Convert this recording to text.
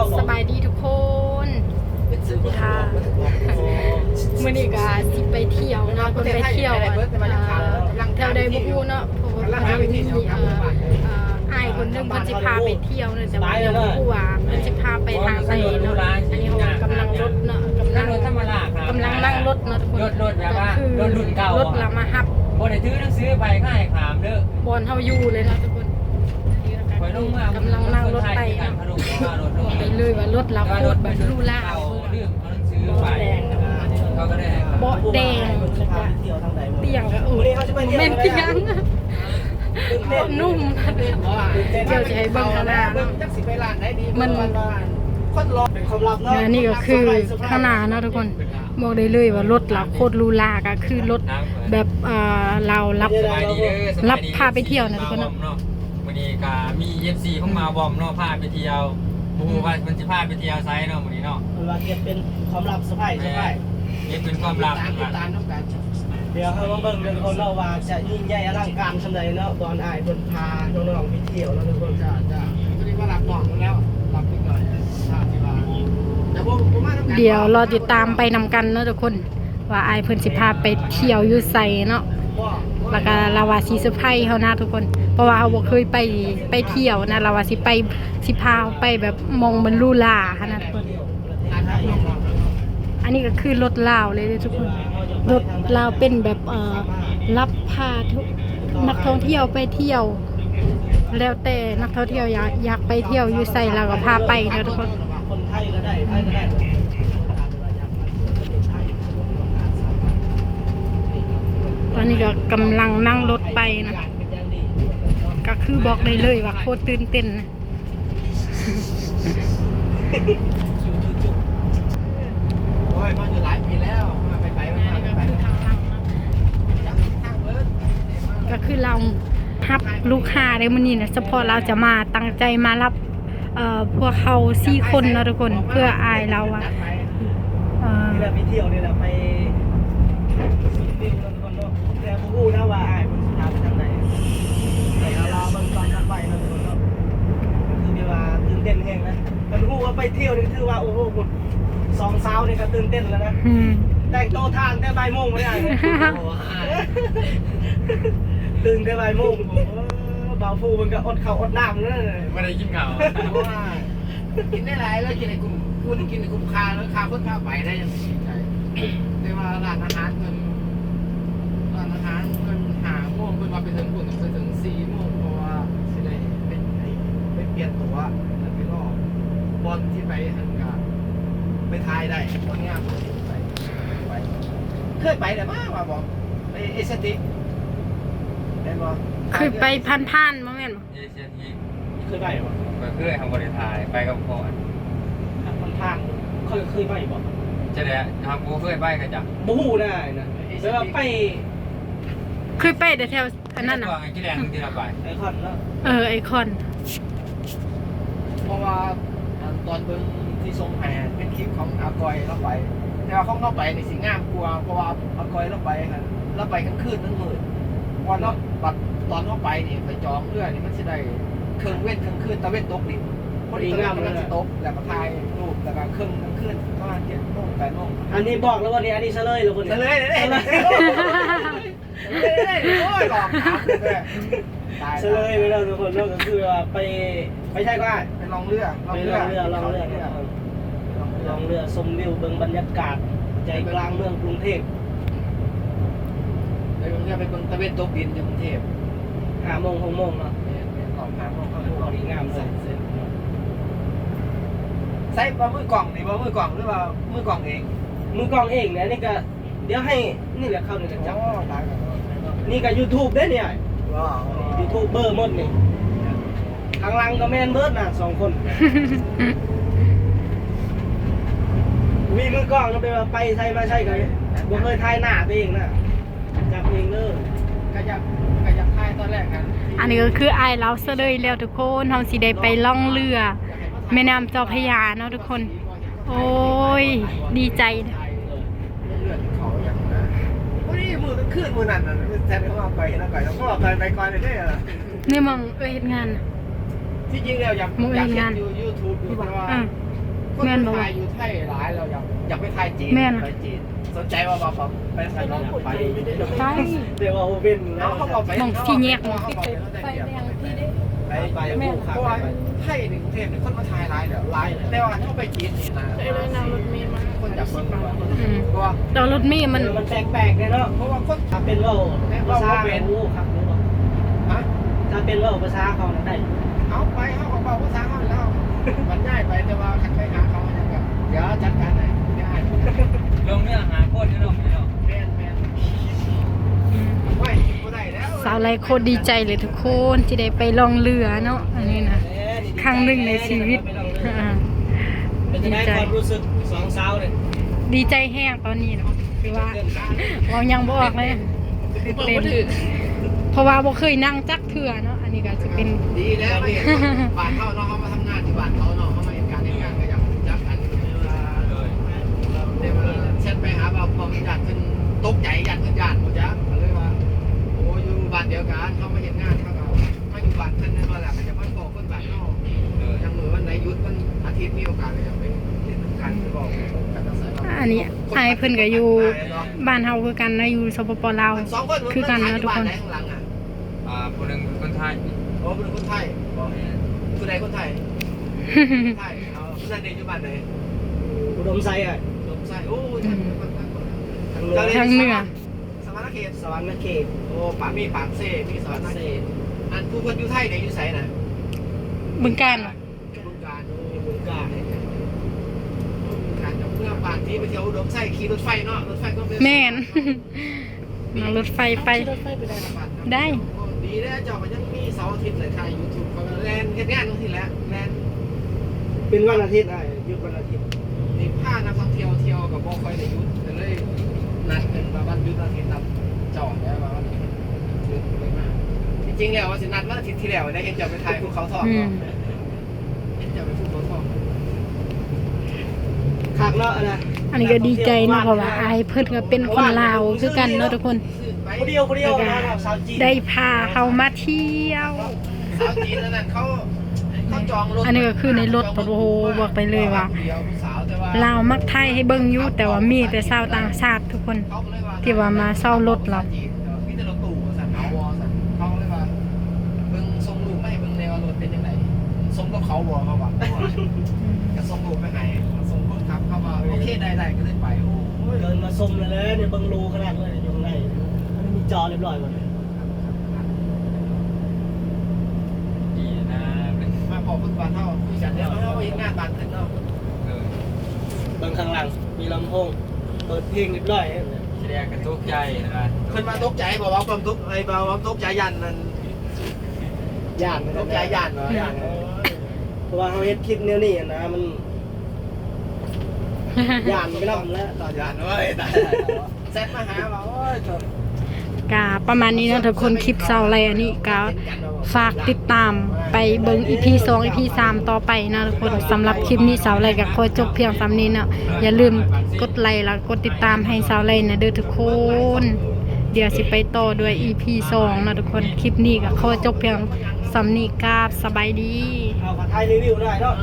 เข้าบอสกบายดีทุกคนค่ะมื่อนี้ก็สิไปเที่ยวนะคนไปเที่ยวอะอ่าแถวใดบ่ฮู้เนาะเพราะว่าเพิ่นมีเอ่อเอ่ออ้ายคนหนึงเพิ่นสิพาไปเที่ยวเนาะแต่ว่ายังบ่ฮู้ว่าเพิ่นสิพาไปทางใดเนาะอันนี้เขากำลังรถเนาะกำลันั่งงรถธรรมดาครับกำลังนั่งรถเนาะทุกคนรถรถแบบว่าคือรถรุ่นเก่ารถละมาฮับบ่ได้ถือหนังสือไปง่ายขามเด้อบอนเฮาอยู่เลยเนาะทุกคนไปลงมา กำลังนั่งรถไปนะไปเลยว่ารถเราโคตรแบบรูหราเอาเรื่องเอาหนังสือไปเบาะแดงเตียงก็เออเม่นเตียงเบาะนุ่มนะเดี๋ยวจะให้เบิ่งข้างหน้านาะจันนดีมันค่อนรอนี่ก็คือข้างหน้านะทุกคนบอกได้เลยว่ารถเราโคตรหรูหราก็คือรถแบบเรารับรับพาไปเที่ยวนะทุกคนเนาะ วันนี้ก็มี FC เข้ามาบอมเนาะพาไปเที่ยวบ่ฮู้ว่ามันสิพาไปเที่ยวไสเนาะมื้อนี้เนาะมันว่าเก็บเป็นความลับสะพายสะพายนี่เป็นความลับตามติดตามน้ำกันเดี๋ยวเขามาเบิ่งเรื่องคนเนาะว่าจะยิ่งใหญ่อลังการสำใดเนาะตอนอายเพิ่นพาน้องๆไปเที่ยวแล้วทุกคนจ้าจ้าก็ได้ว่ารับน้องแล้วรับนิดหน่อยทราบที่ว่าแต่ผมผมมาทำกันเดี๋ยวรอติดตามไปนำกันเนาะทุกคน ว่าอายเพิ่นสิพาไปเที่ยวอยู่ไสเนาะ แล้วก็ลาวาสีเซอร์ไพรเขานะทุกคน เพราะว่าเขาบอกเคยไปไปเที่ยวนะลาวาสิไปสิพาไปแบบมองบรรลุลาค่ะนะทุกคน อันนี้ก็คือรถลาวเลยทุกคน รถลาวเป็นแบบเอ่อรับพาทุกนักท่องเที่ยวไปเที่ยว แล้วแต่นักท่องเที่ยวอยากอยากไปเที่ยวอยู่ใส่เราก็พาไปนะทุกคน คนไทยก็ได้ไทยก็ได้ ต อนนี้ก็กำลังนั่งรถไปนะ ก็คือบอกได้เลยว่าโคตรตื่นเต้นนะโอ้ยมาอยู่หลายปีแล้วมาไปไปมาไปไปจับทางบิร์ดก็คือเรารับลูกค้าในมื้อนี้นะเฉพาะเราจะมาตั้งใจมารับเอ่อพวกเขาสี่คนนะทุกคนเพื่ออายเราอะเอ่อนี่แหละไปเที่ยวเนี่แหละไปวิวแล้วทุกคนเนาะ แต่บ่ฮู้นะว่าอายเพิ่นสิพาไปทางไหนแต่เรารอเบิ่งตอนถัดไปเนาะทุกคนเนาะก็คือที่ว่าตื่นเต้นแฮงนะมันฮู้ว่าไปเที่ยวนี่ถือว่าโอ้โหคุณสองสาวนี่ก็ตื่นเต้นแล้วนะอืมแต่งโตวทางแต่บ่ายโมงไม่ได้เลยตื่นแต่บ่ายโมงโอ้โหบ่าวฟูมันก็อดข้าวอดน้ำเลยไม่ได้กินข้าวเพราะว่ากินได้หลายแล้วกินในกลุ่มคุณกินในกลุ่มคาแล้วคาคนคาไปได้ยังใช่แต่ว่าร้านอาหารเพิ่น ร้านอาหารเพิ่นหาโมงเพิ่นมาไปถึงคุณไปถึงสี่โมงเพราะว่าสิได้เป็นไอ้เป็นเปลี่ยนตัวแล้วไปรอบบอลที่ไปหันกาไปทายได้คนงามเลยไปไปเคยไปแต่มาว่าบอกไปเอสติได้บ่เคยไปผ่านมาแม่นบ่เยเชียทีเคยไปบ่ไปเพื่อทำบริทายไปกับพ่อมันทางเคยเคยไปบ่จะได้ทำกูเคยไปกันจ้ะบูฮูได้นะแล้วไป เคยไปแต่แถวอันนั้นน่ะไอ้ที่แดงที่เราไปไอคอนแล้วเออไอคอน เพราะว่าตอนเบิ่งที่ทรงแห่เป็นคลิปของอากอยเราไปแต่ว่าของเราไปในสิงามกลัวาเพราะว่าอากอยเราไปฮะเราไปกลางคืนทั้งมืดวันเราบัดตอนเราไปนี่ไปจองเรือนี่มันสิได้เครื่องเว้นเครื่องคืนตะเว้นตกดินพอดีงามมันสิตกแล้วก็ถ่ายรูปแล้วก็เครื่องกลางคืนประมาณเจ็ดโมงแปดโมงอันนี้บอกแล้ววันนี้อันนี้เฉลยแล้วคนนี้เลยเลย เลยเลยโอ้ยหลอกถามเลยตายเฉลยไปแล้วทุกคนก็คือว่าไปไม่ใช่ก็ได้ไปลองเรือไปลองเรือลองเรือลองเรือชมวิวเบิ่งบรรยากาศใจกลางเมืองกรุงเทพไปเบิ่งไปเบิ่งตะเวนตกดินจากกรุงเทพห้าโมงหกโมงเนาะออกหาของเขาพอดีงามเลยใส่ว่ามือกล่องนี่ว่ามือกล่องหรือว่ามือกล่องเองมือกล้องเองเนี่ยนี่ก็เดี๋ยวให้นี่แหละเข้านี่แหละจับ ตายกันนี่ก็ยูทูบได้เนี่ยว้าวยูทูบเบอร์หมดนี่ทางหลังก็แมนเบิร์ดน่ะสองคน มีมือกล้องก็ไปว่าไปใช่มาใช่กันบ่เคยถ่ายหน้าตัวเองนะจับเองเด้อก็จะก็จะทายตอนแรกกันอันนี้ก็คืออายเราซะเลยแล้วทุกคนเฮาสิได้ไปล่องเรือ แม่น้ำเจ้าพระยาเนาะทุกคน โอ้ย ดีใจนะ เลือดเขาอย่างนั้นโอ้ย มือต้องขึ้นมือนั่นน่ะแทนเขาเอาไปแล้วก่อนแล้วก็ไปไปก่อนเลยได้เหรอนี่มองเอ้ยเฮ็ดงานน่ะ ที่จริงแล้วอยากอยากเห็นอยู่ยูทูบอยู่แต่ว่า อืม คนไทยอยู่ไทยหลายเราอยากอยากไปไทยจีนแม่น ไปจีนสนใจว่าบ่บ่ไปไทยเราอยากไปไปเดี๋ยวเอาเป็นเนาะเขาบอกไปมองที่แยกเขาบอกไปไปแดงพี่ได้ ไปไปแม่ผู้เพขับราะว่าไปไทยในกรุงเทพเนี่ยคนมาไทยหลายเดี๋ยวหลายแต่ว่าถ้าไปจีนนี่นะคนอยากเบิ่งว่าอืมเพราะว่าแต่รถเมย์มัน มันแปลกๆเลยเนาะเพราะว่าคนถ้าเป็นว่าภาษาเป็นผู้ขับหรือว่าฮะถ้าเป็นว่าภาษาเขาได้ เอาไปเขาก็บอกภาษาเขา จัดการให้ง่ายลงเนื้อหาโคตรนี่เนาะนี่เนาะแม่นแม่นไม่บ่ได้แล้วสาวไรโคตรดีใจเลยทุกคนที่ได้ไปลองเรือเนาะอันนี้นะครั้งหนึ่งในชีวิตอ่าเป็นดียังไงใจความรู้สึกสองสาวเนี่ยดีใจแห้งตอนนี้เนาะคือว่าเรายังบออกเลยตื่นเต้นเพราะว่าบ่เคยนั่งจักเถื่อเนาะอันนี้ก็จะเป็นดีแล้วไม่เห็นบ้านเขาเนาะเขามาทำง อันนี้อายเพิ่นก็อยู่บ้านเฮาคือกันนะอยู่สปปลาวสองคนคือกันนะทุกคนบ้าไหข้างหลังอะอ่าผู้หนึงเป็นคนไทยโอ้เป็นคนไทยบอกคือใดคนไทยไทยเอาคนนั้นเด็กอยู่บ้านไหนอุดมไซอะลมไส้โอ้ยทางคนทางคนทางเหนือทางเหนือสมณเขตสวรรค์เขตโอ้ปากมีปากเซ่มีสอนเซ่อันผู้คนอยู่ไทยเนี่ยอยู่ไสน่ะบึงการเนาะ บึงการโอ้ บึงกาฬ บึงการจะเมื่อ ผ่านที่ไปเที่ยวอุดมไส้ขี่รถไฟเนาะรถไฟก็แม่นมารถไฟไป รถไฟไปได้ละบาทได้ดีแล้วเจ้ามันยังมีเสาร์อาทิตย์เลยถ่ายยูทูบเขาแลนเฮ็ดงานตรงที่แล้วแลนเป็นวันอาทิตย์อะหยุดวันอาทิตย์นี่พานักท่องเที่ยวเที่ยวกับบ่ค่อยได้หยุดก็เลยนัดกันมาวันหยุดอาทิตย์นัดจอดได้ว่าวันหยุดไปมากจริงๆแล้วว่าสินัดวันอาทิตย์ที่แล้วได้เห็นเจ้าไปถ่ายภูเขาทองอืเนาะ ม เห็นเจ้าไปภูเขาทอง คักเนาะนะอันนี้ก็ดีใจเนาะเพราะว่าอายเพิ่นก็เป็นคนลาวคือกันเนาะทุกคนซื้อไปคนเดียวคนเดียวนะครับสาวจีนได้พาเขามาเที่ยวสาวจีนนั่นนะเขาเขาจองรถอันนี้ก็คือในรถโอ้โหบอกไปเลยว่าลาวมักไทยให้เบิ่งอยู่แต่ว่ามีแต่ชาวต่างชาติทุกคนที่ว่ามาเช่ารถเรามีแต่รถตู้สั่นเอาวอสั่นเขาเลยว่าเบิ่งส่งลูกไม่เบิ่งแนวรถเป็นยังไง สมกับเขาบ่เขาว่าจะส่งลูกไปให้ส่งคนขับเขาว่าโอเคได้ได้ก็เลยไปโอ้ยเดินมาชมเลยเลยเนี่ยเบังรูขนาดเลยอยู่ข้างในมันมีจอเรียบร้อยหมดเลยดีนะเป็นมาพอคนบ้านเฮาคุยกันแล้วเฮาเฮ็ดงานบ้านเพิ่นเนาะเลยเบางข้างหลังมีลำโพงเปิดเพลงเรียบร้อยแสดงกระทุกใจนะครับเพิ่นมาตกใจบอกว่าความทุกข์ไอ้บ่าวตกใจยันนั่นย่านตกใจยันเนาะยัน เพราะว่าเขาเฮ็ดคลิปแนวนี้นะมันย่านไปแล้วแล้วตอนยันเว้ยตายเซตมาหาว่าโอ้ยกาประมาณนี้เนาะทุกคนคลิปเซาอะไรอันนี้กาฝากติดตามไปเบิ่ง EP 2 EP 3ต่อไปนะทุกคนสำหรับคลิปนี้เสาอะไรก็ขอจบเพียงสำนี้เนาะอย่าลืมกดไลค์แล้วกดติดตามให้เสาอะไรนะเด้อทุกคน เดี๋ยวสิไปต่อด้วย EP 2นะทุกคนคลิปนี้ก็ขอจบเพียงสำนี้กราบสบายดี เอาขอถ่ายรีวิวได้เนาะ